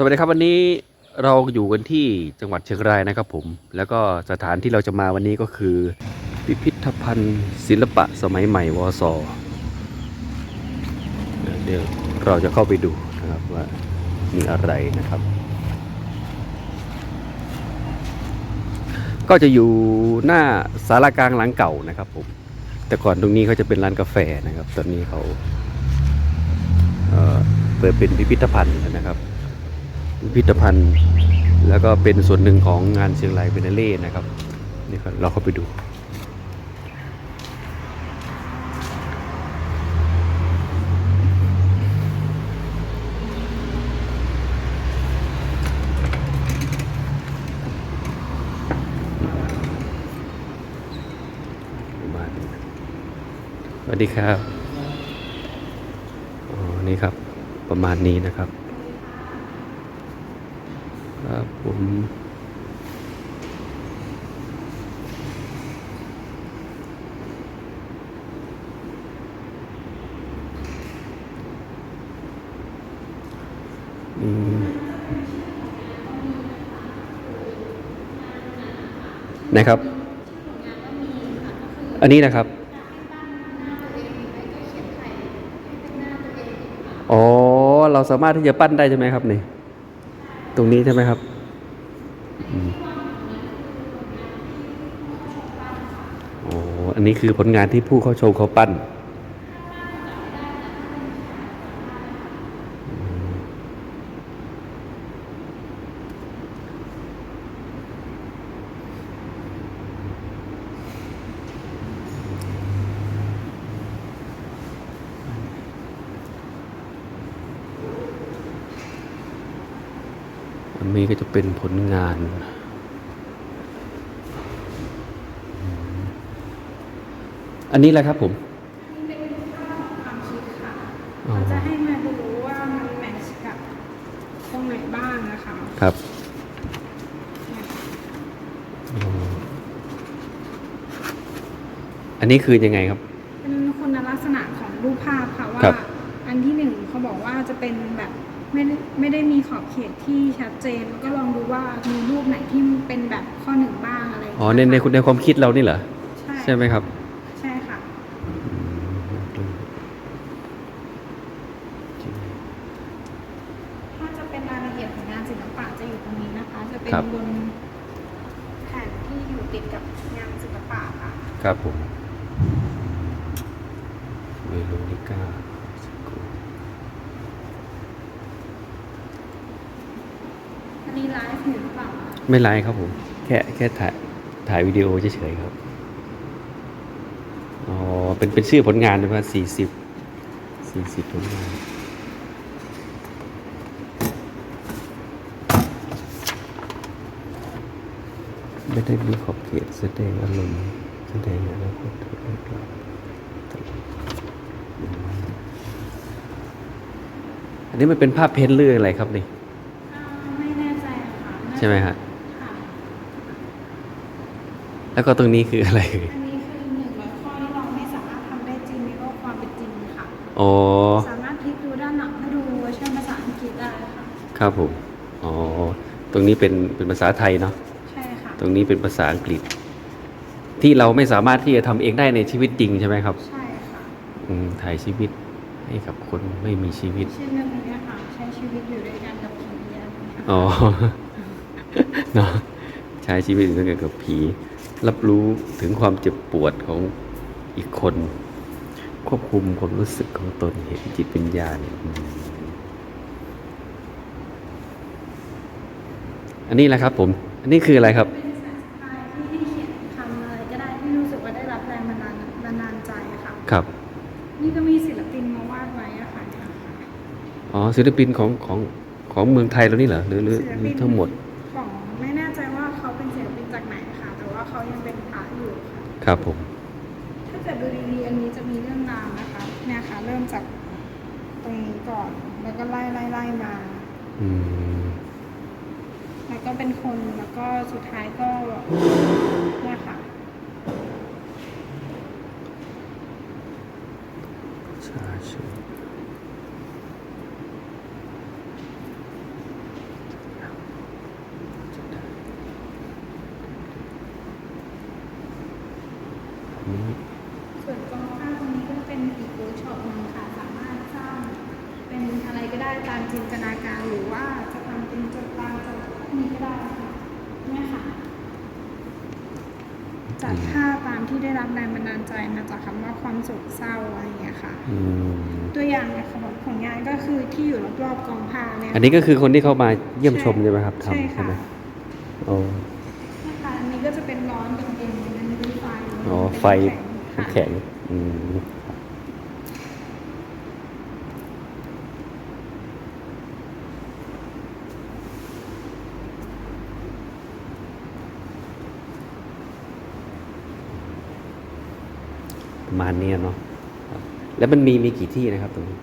สวัสดีครับวันนี้เราอยู่กันที่จังหวัดเชียงรายนะครับผม แล้วก็สถานที่เราจะมาวันนี้ก็คือ พิพิธภัณฑ์ ศิลปะสมัยใหม่วสเดี๋ยวเราจะเข้าไปดูนะครับว่ามีอะไรนะครับ ก็จะอยู่หน้าสารากลางหลังเก่านะครับผม แต่ก่อนตรงนี้เขาจะเป็นร้านกาแฟนะครับ ตอนนี้เขาเเปิดเป็นพิพิธภัณฑ์นะครับ พิพิธภัณฑ์ แล้วก็เป็นส่วนหนึ่งของงานเชียงรายเบเนเล่นะครับนี่ครับเราเข้าไปดูประมาณสวัสดีครับ อ๋อ นี่ครับ ประมาณนี้นะครับ ครับผมอืมนะครับ อันนี้นะครับ อ๋อ เราสามารถที่จะปั้นได้ใช่ไหมครับนี่ ตรงนี้ใช่ไหมครับอืมโอ้ อันนี้คือผลงานที่ผู้เข้าชมเขาปั้น อันนี้ก็จะเป็นผลงาน อันนี้แหละครับผมนี่เป็นภาพของความคิดค่ะอ๋อเขาจะให้มาดูว่ามันแมทช์กับตรงไหนบ้างนะคะครับเนี่ยอ๋ออันนี้คือยังไงครับ เป็นคุณลักษณะของรูปภาพค่ะว่า ครับ อันที่หนึ่งเขาบอกว่าจะเป็นแบบ ไม่ได้ไม่ได้มีขอบเขตที่ชัดเจนก็ลองดูว่ามีรูปไหนที่เป็นแบบข้อหนึ่งบ้างอะไรย่างอ๋อเงี้ยในในค่ะในความคิดเรานี่เหรอใช่ใช่ไหมครับ ใช่ค่ะ ถ้าจะเป็นรายละเอียดของงานศิลปะจะอยู่ตรงนี้นะคะ จะเป็นครับ บนแผ่นที่อยู่ติดกับงานศิลปะค่ะ ครับผมเวโรนิก้าสกูีไลฟ์อยู่หรือเปล่าไม่ไลฟ์ครับผม แค่แค่ถ่ายถ่ายวิดีโอเฉยๆครับ อ๋อ เป็นเป็นชื่อผลงานใช่ไหมสี่สิบสี่สิบผลงานไม่ได้มีขอบเขตแสดงอารมณ์แสดงอนาคตเรื่องราวอันนี้มันเป็นภาพเพ้นท์เรื่องอะไรครับนี่ อ่าไม่แน่ใจอะค่ะน่าจะ ใช่ไหมฮะค่ะแล้วก็ตรงนี้คืออะไรอันนี้คือหนึ่งร้อยข้อที่เราไม่สามารถทำได้จริงในโลกความเป็นจริงค่ะ อ๋อสามารถพลิกดูด้านหลังให้ดูเวอร์ชันภาษาอังกฤษได้ค่ะ ครับผมอ๋อตรงนี้เป็นเป็นภาษาไทยเนาะใช่ค่ะ ตรงนี้เป็นภาษาอังกฤษ ที่เราไม่สามารถที่จะทำเองได้ในชีวิตจริงใช่ไหมครับใช่ค่ะอืมถ่ายชีวิตให้กับคนไม่มีชีวิต เช่นเรื่องนี้ค่ะ ใช้ชีวิตอยู่ด้วยกันกับผีอะไรอย่างเงี้ยอ๋อ เนาะใช้ชีวิตอยู่ด้วยกันกับผี รับรู้ถึงความเจ็บปวดของอีกคน ควบคุมความรู้สึกของตนเห็นจิตวิญญาณอืมอันนี้แหละครับผม อันนี้คืออะไรครับเป็นภาษาไทยที่ที่เขียนคำอะไรก็ได้ที่รู้สึกว่าได้รับแรงบันดาลบันดาลใจอะค่ะครับ นี่ก็มีศิลปินมาวาดไว้อะค่ะเนี่ยค่ะอ๋อศิลปินของของของเมืองไทยเรานี่เหรอหรือหรือศิลหรืปิอนทั้งหมด ค่ะครับผม ถ้าเกิดดูดีๆอันนี้จะมีเรื่องราวนะคะเนี่ยค่ะเริ่มจากตรงนี้ก่อน แล้วก็ไล่ไล่ไล่มา อืม แล้วก็เป็นคนแล้วก็สุดท้ายก็เนี่ยค่ะชาช นี้ ส่วนกองข้าวตรงนี้ก็เป็นอีกเวิร์กช็อปหนึ่งค่ะสามารถสร้างเป็นอะไรก็ได้ตามจินตนาการหรือว่าจะทำเป็นจดตามจดนี้ก็ได้ค่ะเนี่ยค่ะจัดภาตามที่ได้รับแรงบันดาลใจมาจากคำว่าความสุขเศร้าอะไรอย่างเงี้ยค่ะตัวอย่างเนี่ยของของงานก็คือที่อยู่รอบๆกองผ้าเนี่ยอันนี้ก็คือคนที่เข้ามาเยี่ยมชมใช่ไหมครับทำใช่ค่ะโอ้นะคะอันนี้ก็จะเป็นร้อนกับ อ๋อเป็นไฟค่ะแข็งอืมประมาณเนี้ยเนาะครับแล้วมันมีมีกี่ที่นะครับตรงนี้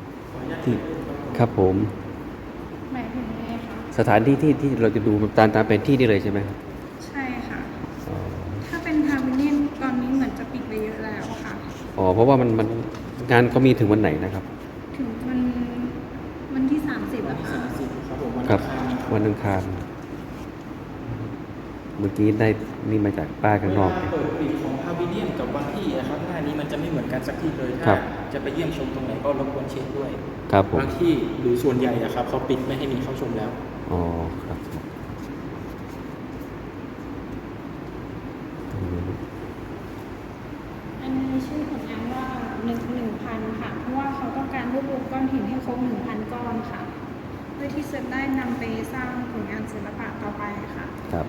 ที่ครับผม หมายถึงไงคะ สถานที่ที่ที่เราจะดูตามตามเป็นที่นี่เลยใช่ไหมครับ อ๋อเพราะว่ามันมันงานเขามีถึงวันไหนนะครับ ถึงมันวันที่สามสิบอะค่ะสิบครับผมวันครับ อังคารวันอังคารเมื่อกี้ได้นี่มาจากป้าข้างนอก เวลาเปิดปิดของพาวิเนียนกับวันที่นะครับหน้านี้มันจะไม่เหมือนกันสักที่เลยครัถ้าบ จะไปเยี่ยมชมตรงไหนก็รบกวนเช็คด้วยครับผมบางที่หรือส่วนใหญ่อะครับเขาปิดไม่ให้มีเข้าชมแล้ว อ๋อครับตรงนี้ อันนี้ชื่อผลงานว่าหนึ่งหนึ่งพันค่ะ เพราะว่าเขาต้องการรวบรวมก้อนหินให้ครบหนึ่งพันก้อนค่ะ เพื่อที่จะได้นำไปสร้างผลงานศิลปะต่อไปค่ะ ครับ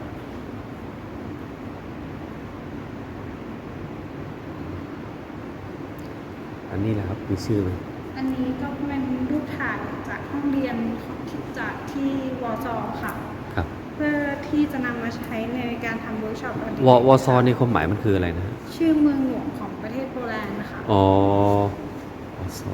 อันนี้แหละครับมีชื่อไหมอันนี้ก็เป็นรูปถ่ายจากห้องเรียนของที่จากที่วซค่ะ ครับ เพื่อที่จะนำมาใช้ในการทำเวิร์กช็อปววซอนี่ความหมายมันคืออะไรนะฮะ ชื่อเมืองหลวง ของประเทศโปแลนด์นะคะอ๋อวซอ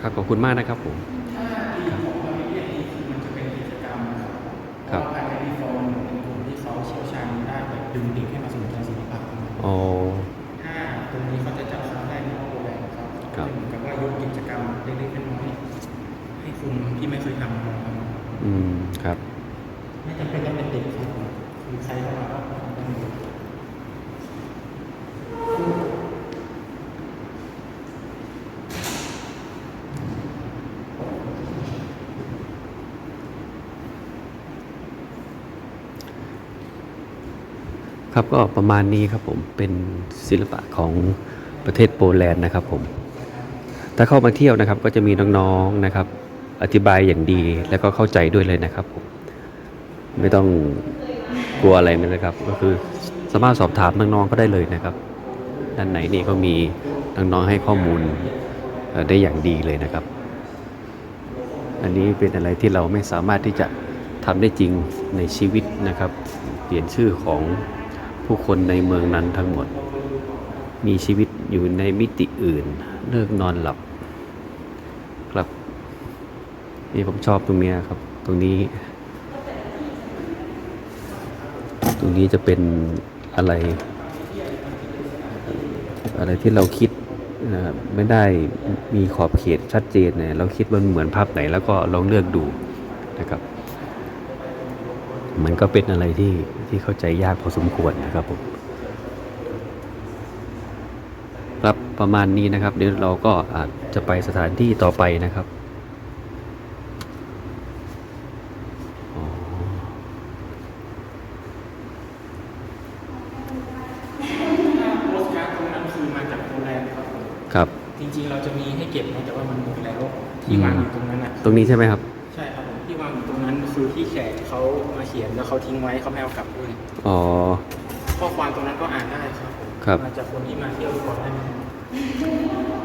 ครับขอบคุณมากนะครับผมถ้าที่ของพาวิเนียนนี่คือมันจะเป็นกิจกรรมนะครับครับเพาะว่าภายในรีฟอร์มเป็นกลุ่มที่เขาเชี่ยวชาญด้านแบบดึงเด็กให้มาสนใจศิลปะครับอ๋อ เล็กๆน้อยๆให้คุณที่ไม่เคยทำลองทำอืมครับ ไม่จำเป็นต้องเป็นเด็กครับคือใครเข้ามาก็ทำได้หมดครับก็ประมาณนี้ครับผมเป็นศิลปะของประเทศโปแลนด์นะครับผม ถ้าเข้ามาเที่ยวนะครับก็จะมีน้องๆนะครับ อธิบายอย่างดีแล้วก็เข้าใจด้วยเลยนะครับผมไม่ต้องกลัวอะไรนะครับ ก็คือสามารถสอบถามน้องๆก็ได้เลยนะครับ ด้านไหนนี่ก็มีน้องๆให้ข้อมูลได้อย่างดีเลยนะครับ อันนี้เป็นอะไรที่เราไม่สามารถที่จะทำได้จริงในชีวิตนะครับ เปลี่ยนชื่อของผู้คนในเมืองนั้นทั้งหมด มีชีวิตอยู่ในมิติอื่น เลิกนอนหลับครับนี่ผมชอบตรงนี้ครับ ตรงนี้ ตรงนี้จะเป็นอะไร อะไรที่เราคิดนะครับไม่ได้มีขอบเขตชัดเจนเนี่ยเราคิดว่ามันเหมือนภาพไหน แล้วก็ลองเลือกดูนะครับ มันก็เป็นอะไรที่ที่เข้าใจยากพอสมควรนะครับผม ครับประมาณนี้นะครับ เดี๋ยวเราก็อาจจะไปสถานที่ต่อไปนะครับอ๋อโพสการ์ดตรงนั้นคือมาจากโปรแลนด์ครับผมครับ จริงๆ เราจะมีให้เก็บนะแต่ว่ามันหมดแล้วที่วางอยู่ตรงนั้นอะ ตรงนี้ใช่ไหมครับ ใช่ครับผมที่วางอยู่ตรงนั้นคือที่แขกเขามาเขียนแล้วเขาทิ้งไว้เขาไม่เอากลับด้วย อ๋อ ข้อความตรงนั้นก็อ่านได้ครับผมครับ มาจากคนที่มาเที่ยวก่อนหน้านี้